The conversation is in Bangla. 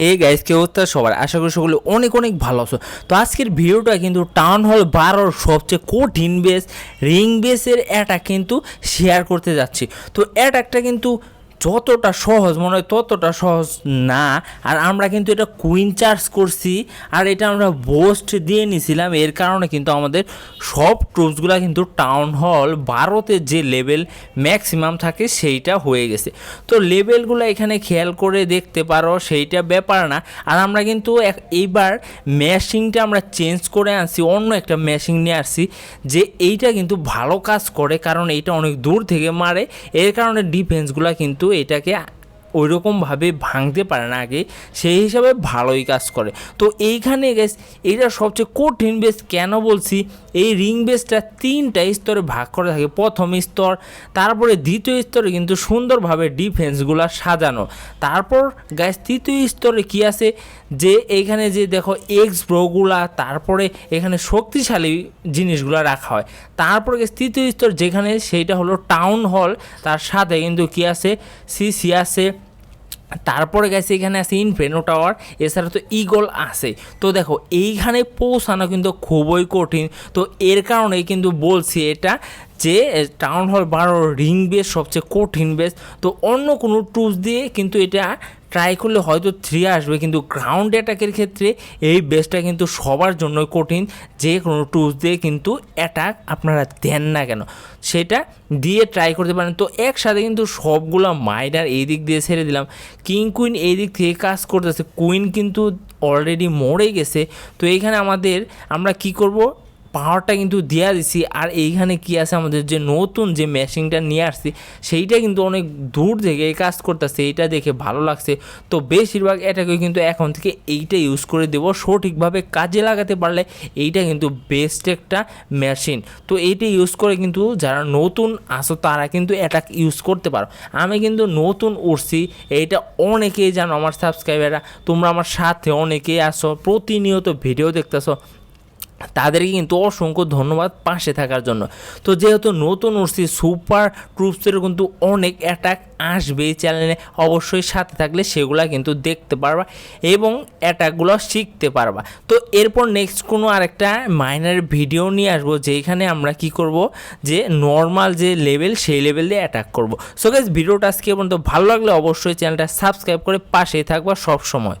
এই গাইজ কেউ হচ্ছে সবার? আশা করি সকলে অনেক অনেক ভালো আছো। তো আজকের ভিডিওটা কিন্তু টাউন হল বারোর সবচেয়ে কঠিন বেস রিং বেসের অ্যাটাক কিন্তু শেয়ার করতে যাচ্ছি। তো অ্যাটাকটা কিন্তু যতটা সহজ, মনে হয় ততটা সহজ না। আর আমরা কিন্তু এটা কুইন চার্জ করছি, আর এটা আমরা বোস্ট দিয়ে নিছিলাম। এর কারণে কিন্তু আমাদের সব ট্রুপসগুলো কিন্তু টাউন হল বারোতে যে লেভেল ম্যাক্সিমাম থাকে সেইটা হয়ে গেছে। তো লেভেলগুলো এখানে খেয়াল করে দেখতে পারো, সেইটা ব্যাপার না। আর আমরা কিন্তু এইবার ম্যাশিংটা আমরা চেঞ্জ করে আনছি, অন্য একটা ম্যাশিং নিয়ে আসছি, যে এইটা কিন্তু ভালো কাজ করে, কারণ এইটা অনেক দূর থেকে মারে। এর কারণে ডিফেন্সগুলো কিন্তু এটাকে ওইরকমভাবে ভাঙতে পারে না আগে, সেই হিসাবে ভালোই কাজ করে। তো এইখানে গেস এটা সবচেয়ে কঠিন বেশ কেন বলছি? এই রিং বেসটা তিনটা স্তরে ভাগ করে থাকে। প্রথম স্তর, তারপরে দ্বিতীয় স্তরে কিন্তু সুন্দরভাবে ডিফেন্সগুলো সাজানো। তারপর গ্যাস তৃতীয় স্তরে কি আছে? যে এখানে যে দেখো এক্স ব্রোগুলা তারপরে এখানে শক্তিশালী জিনিসগুলো রাখা হয়। তারপরে তৃতীয় স্তর যেখানে, সেইটা হলো টাউন হল তার সাথে কিন্তু কি আছে? সিসি আছে। তারপরে গেছে এখানে আছে ইনফেনো টাওয়ার এছাড়া তো ইগল আছে। তো দেখো, এইখানে পৌঁছানো কিন্তু খুবই কঠিন। তো এর কারণে কিন্তু বলছি এটা যে টাউন হল বারো রিং বেস সবচেয়ে কঠিন বেস তো অন্য কোনো টুলস দিয়ে কিন্তু এটা ট্রাই করলে হয়তো থ্রি আসবে, কিন্তু গ্রাউন্ড অ্যাটাকের ক্ষেত্রে এই বেসটা কিন্তু সবার জন্য কঠিন। যে কোনো টুলস দিয়ে কিন্তু অ্যাটাক আপনারা দেন না কেন। সেটা দিয়ে ট্রাই করতে পারেন। তো একসাথে কিন্তু সবগুলো মাইনার এই দিক দিয়ে ছেড়ে দিলাম। কিং কুইন এই দিক থেকে কাজ করতেছে। কুইন কিন্তু অলরেডি মরে গেছে। তো এইখানে আমাদের আমরা কি করব? পাওয়ারটা কিন্তু দেওয়া দিছি। আর এইখানে কি আছে আমাদের যে নতুন যে মেশিনটা নিয়ে আসছি, সেইটা কিন্তু অনেক দূর থেকে কাজ করতেছে, এইটা দেখে ভালো লাগছে। তো বেশিরভাগ এটাকে কিন্তু এখন থেকে এইটা ইউজ করে দেবো, সঠিকভাবে কাজে লাগাতে পারলে এইটা কিন্তু বেস্ট একটা মেশিন তো এইটা ইউজ করে কিন্তু যারা নতুন আসো তারা কিন্তু এটা ইউজ করতে পারো। আমি কিন্তু নতুন উঠছি, এইটা অনেকেই জানো আমার সাবস্ক্রাইবাররা তোমরা আমার সাথে অনেকেই আসো প্রতিনিয়ত ভিডিও দেখতেছো। তাদেরকে কিন্তু অসংখ্য ধন্যবাদ পাশে থাকার জন্য। তো যেহেতু নতুন উঠছি সুপার ট্রুপসের কিন্তু অনেক অ্যাটাক আসবে এই চ্যানেলে, অবশ্যই সাথে থাকলে সেগুলো কিন্তু দেখতে পারবা এবং অ্যাটাকগুলো শিখতে পারবা। তো এরপর নেক্সট কোনো আরেকটা মাইনার ভিডিও নিয়ে আসব যেখানে আমরা কি করব, যে নর্মাল যে লেভেল সেই লেভেল দিয়ে অ্যাটাক করব। সো গাইজ ভিডিওটা আজকে পর্যন্ত ভালো লাগলে অবশ্যই চ্যানেলটা সাবস্ক্রাইব করে পাশেই থাকবা সব সময়